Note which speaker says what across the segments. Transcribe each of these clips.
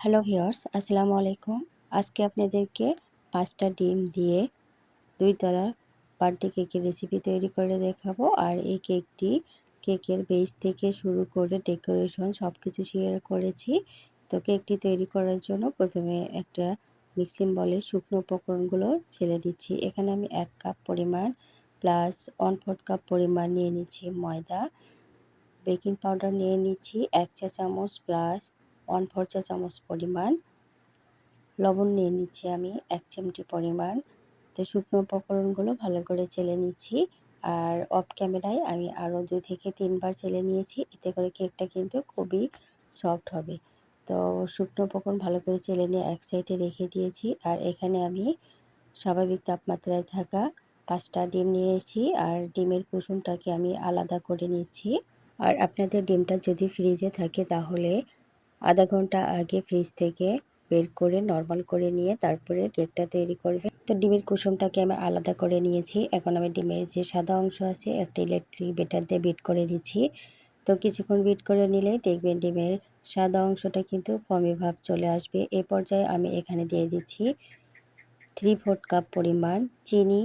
Speaker 1: Hello viewers আসসালামু আলাইকুম আজকে আপনাদেরকে পাঁচটা ডিম দিয়ে দুই তলা বার্থডে কেকের রেসিপি তৈরি করে দেখাবো আর এই কেকটি কেকের বেস থেকে শুরু করে ডেকোরেশন সব কিছু শেয়ার করেছি। তো কেকটি তৈরি করার জন্য প্রথমে একটা মিক্সিং বলে শুকনো উপকরণগুলো ছেলে দিচ্ছি। এখানে আমি এক কাপ পরিমাণ প্লাস ওয়ান ফোর্থ কাপ পরিমাণ নিয়ে নিচ্ছি ময়দা। বেকিং পাউডার নিয়ে নিচ্ছি এক চা চামচ প্লাস ওয়ান ফোর চা চামচ পরিমাণ লবণ নিয়ে নিচ্ছি আমি, এক চিমটি পরিমাণ। তো শুকনো উপকরণগুলো ভালো করে চেলে নিচ্ছি আর অফ ক্যামেরায় আমি আরও দুই থেকে তিনবার চেলে নিয়েছি, এতে করে কেকটা কিন্তু খুবই সফট হবে। তো শুকনো উপকরণ ভালো করে চেলে নিয়ে এক সাইডে রেখে দিয়েছি আর এখানে আমি স্বাভাবিক তাপমাত্রায় থাকা পাঁচটা ডিম নিয়েছি আর ডিমের কুসুমটাকে আমি আলাদা করে নিচ্ছি। আর আপনাদের ডিমটা যদি ফ্রিজে থাকে তাহলে আধা ঘণ্টা আগে ফ্রিজ থেকে বের করে নর্মাল করে নিয়ে তারপরে কেকটা তৈরি করবে। তো ডিমের কুসুমটাকে আমি আলাদা করে নিয়েছি। এখন আমি ডিমের যে সাদা অংশ আছে, একটা ইলেকট্রিক বেটার দিয়ে বিট করে নিচ্ছি। তো কিছুক্ষণ বিট করে নিলেই দেখবেন ডিমের সাদা অংশটা কিন্তু ফমি ভাব চলে আসবে। এ পর্যায়ে আমি এখানে দিয়ে দিচ্ছি থ্রি ফোর্থ কাপ পরিমাণ চিনি।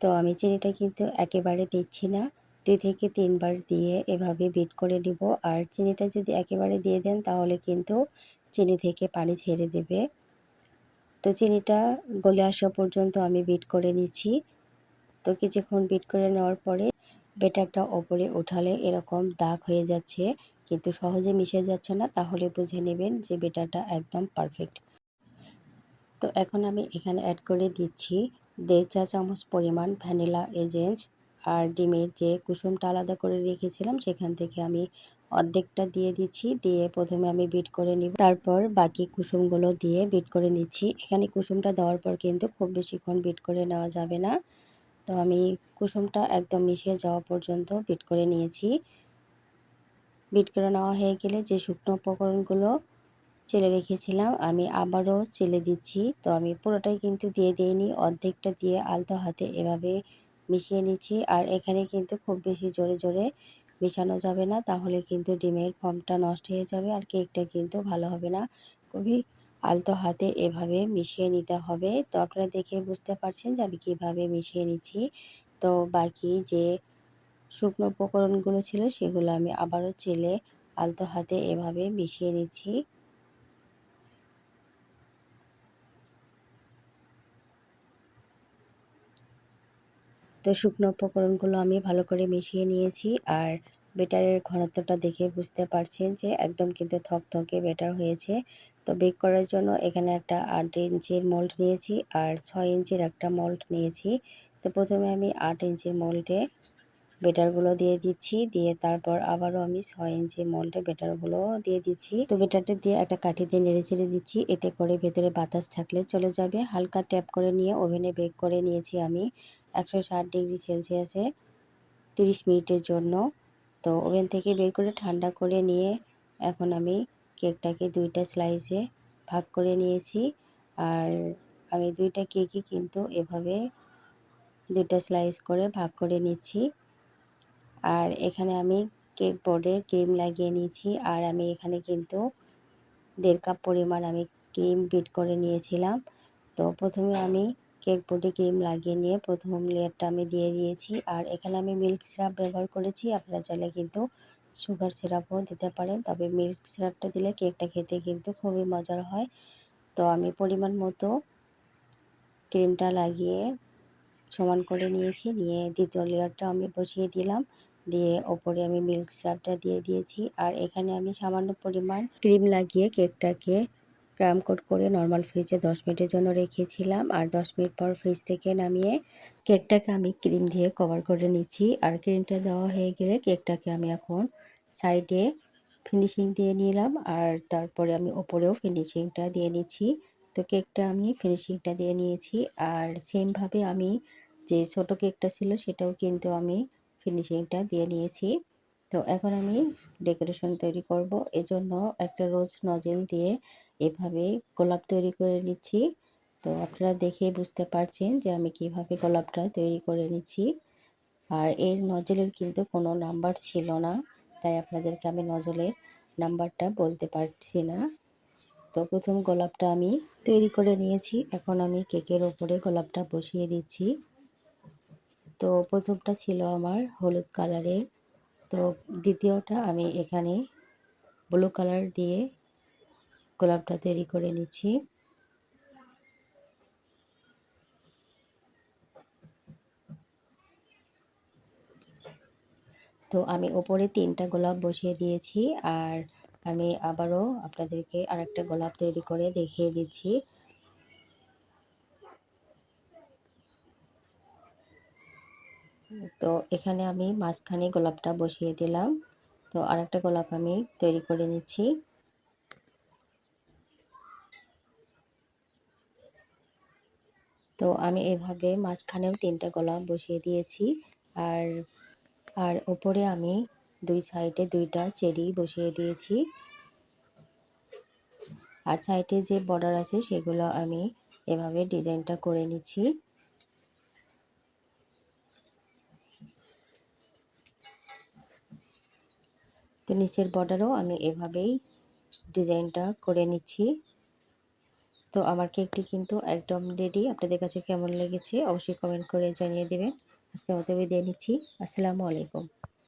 Speaker 1: তো আমি চিনিটা কিন্তু একেবারে দিচ্ছি না। দুই থেকে তিনবার দিয়ে এভাবে বিট করে নিব। আর চিনিটা যদি একেবারে দিয়ে দেন, তাহলে কিন্তু চিনি থেকে পানি ছেড়ে দেবে। তো চিনিটা গলে আসা পর্যন্ত আমি বিট করে নিচ্ছি। তো কিছুক্ষণ বিট করে নেওয়ার পরে বেটারটা ওপরে উঠালে এরকম দাগ হয়ে যাচ্ছে, কিন্তু সহজে মিশে যাচ্ছে না। তাহলে বুঝে নেবেন যে বেটারটা একদম পারফেক্ট তো এখন আমি এখানে অ্যাড করে দিচ্ছি দেড় চা চামচ পরিমাণ ভ্যানিলা এজেন্স আর ডিমের যে কুসুমটা আলাদা করে রেখেছিলাম, সেখান থেকে আমি অর্ধেকটা দিয়ে দিচ্ছি। দিয়ে প্রথমে আমি বিট করে নিব। তারপর বাকি কুসুমগুলো দিয়ে বিট করে নিচ্ছি। এখানে কুসুমটা দেওয়ার পর কিন্তু খুব বেশিক্ষণ বিট করে নেওয়া যাবে না। তো আমি কুসুমটা একদম মিশিয়ে যাওয়া পর্যন্ত বিট করে নিয়েছি। বিট করে নেওয়া হয়ে গেলে যে শুকনো উপকরণগুলো চেলে রেখেছিলাম, আমি আবারও চেলে দিচ্ছি। তো আমি পুরোটাই কিন্তু দিয়ে দিইনি, অর্ধেকটা দিয়ে আলতো হাতে এভাবে মিশিয়ে নিচ্ছি। আর এখানে কিন্তু খুব বেশি জোরে জোরে মেশানো যাবে না। তাহলে কিন্তু ডিমের ফর্মটা নষ্ট হয়ে যাবে আর কেকটা কিন্তু ভালো হবে না। খুবই আলতো হাতে এভাবে মিশিয়ে নিতে হবে। তো আপনারা দেখে বুঝতে পারছেন যে আমি কীভাবে মিশিয়ে নিচ্ছি। তো বাকি যে শুকনো উপকরণগুলো ছিল সেগুলো আমি আবারও চেলে আলতো হাতে এভাবে মিশিয়ে নিচ্ছি। তো শুকনো উপকরণগুলো আমি ভালো করে মিশিয়ে নিয়েছি আর বেটারের ঘনত্বটা দেখে বুঝতে পারছেন যে একদম কিন্তু থকথকে বেটার হয়েছে। তো বেক করার জন্য এখানে একটা আট ইঞ্চির মোল্ড নিয়েছি আর ছয় ইঞ্চির একটা মোল্ড নিয়েছি। তো প্রথমে আমি আট ইঞ্চির মোল্ডে বেটারগুলো দিয়ে দিচ্ছি, দিয়ে তারপর আবারও আমি ছয় ইঞ্চি মোল্ডে বেটারগুলো দিয়ে দিচ্ছি। তো বেটারটা দিয়ে একটা কাঠি দিয়ে নেড়ে চেড়ে দিচ্ছি, এতে করে ভেতরে বাতাস থাকলে চলে যাবে। হালকা ট্যাপ করে নিয়ে ওভেনে বেক করে নিয়েছি আমি। একশো ষাট ডিগ্রি সেলসিয়াসে তিরিশ মিনিটের জন্য। তো ওভেন থেকে বের করে ঠান্ডা করে নিয়ে এখন আমি কেকটাকে দুইটা স্লাইসে ভাগ করে নিয়েছি। আর আমি দুইটা কেকই কিন্তু এভাবে দুইটা স্লাইস করে ভাগ করে নিচ্ছি। আর এখানে আমি কেক বোর্ডে ক্রিম লাগিয়ে নিয়েছি। আর আমি এখানে কিন্তু দেড় কাপ পরিমাণ আমি ক্রিম বিট করে নিয়েছিলাম। তো প্রথমে আমি কেক বোর্ডে ক্রিম লাগিয়ে নিয়ে প্রথম লেয়ারটা আমি দিয়ে দিয়েছি। আর এখানে আমি মিল্ক সিরাপ ব্যবহার করেছি। আপনারা চাইলে কিন্তু সুগার সিরাপও দিতে পারেন। তবে মিল্ক সিরাপটা দিলে কেকটা খেতে কিন্তু খুবই মজার হয়। তো আমি পরিমাণ মতো ক্রিমটা লাগিয়ে সমান করে নিয়েছি। নিয়ে দ্বিতীয় লেয়ারটা আমি বসিয়ে দিলাম। দিয়ে ওপরে আমি মিল্ক সিরাপটা দিয়ে দিয়েছি। আর এখানে আমি সামান্য পরিমাণ ক্রিম লাগিয়ে কেকটাকে ক্রাম কোট করে নর্মাল ফ্রিজে দশ মিনিটের জন্য রেখেছিলাম। আর দশ মিনিট পর ফ্রিজ থেকে নামিয়ে কেকটাকে আমি ক্রিম দিয়ে কভার করে নিচ্ছি। আর ক্রিমটা দেওয়া হয়ে গেলে কেকটাকে আমি এখন সাইডে ফিনিশিং দিয়ে নিলাম। আর তারপরে আমি ওপরেও ফিনিশিংটা দিয়ে নিচ্ছি। তো কেকটা আমি ফিনিশিংটা দিয়ে নিয়েছি। আর সেমভাবে আমি যে ছোট কেকটা ছিল সেটাও কিন্তু আমি ফিনিশিংটা দিয়ে নিয়েছি। তো এখন আমি ডেকোরেশন তৈরি করব। এজন্য একটা রোজ নজেল দিয়ে এভাবে গোলাপ তৈরি করে নিচ্ছি। তো আপনারা দেখে বুঝতে পারছেন যে আমি কীভাবে গোলাপটা তৈরি করে নিচ্ছি। আর এর নজলের কিন্তু কোনো নাম্বার ছিল না, তাই আপনাদেরকে আমি নজলের নাম্বারটা বলতে পারছি না। তো প্রথম গোলাপটা আমি তৈরি করে নিয়েছি। এখন আমি কেকের ওপরে গোলাপটা বসিয়ে দিচ্ছি। তো প্রথমটা ছিল আমার হলুদ কালারের। তো দ্বিতীয়টা আমি এখানে ব্লু কালার দিয়ে গোলাপটা তৈরি করে নিচ্ছি। তো আমি ওপরে তিনটা গোলাপ বসিয়ে দিয়েছি আর আমি আবারও আপনাদেরকে আরেকটা গোলাপ তৈরি করে দেখিয়ে দিচ্ছি। তো এখানে আমি মাঝখানে গোলাপটা বসিয়ে দিলাম। তো আরেকটা গোলাপ আমি তৈরি করে নিচ্ছি। তো আমি এভাবে মাঝখানেও তিনটা গোলাপ বসিয়ে দিয়েছি। আর আর ওপরে আমি দুই সাইডে দুইটা চেরি বসিয়ে দিয়েছি। আর সাইডে যে বর্ডার আছে সেগুলো আমি এভাবে ডিজাইনটা করে নিচ্ছি। তো নিচের বর্ডারও আমি এভাবেই ডিজাইনটা করে নিচ্ছি। তো আমার কেকটি কিন্তু একদম রেডি আপনাদের কাছে কেমন লেগেছে অবশ্যই কমেন্ট করে জানিয়ে দেবেন। আজকে মতো বিদায় নিচ্ছি। আসসালামু আলাইকুম।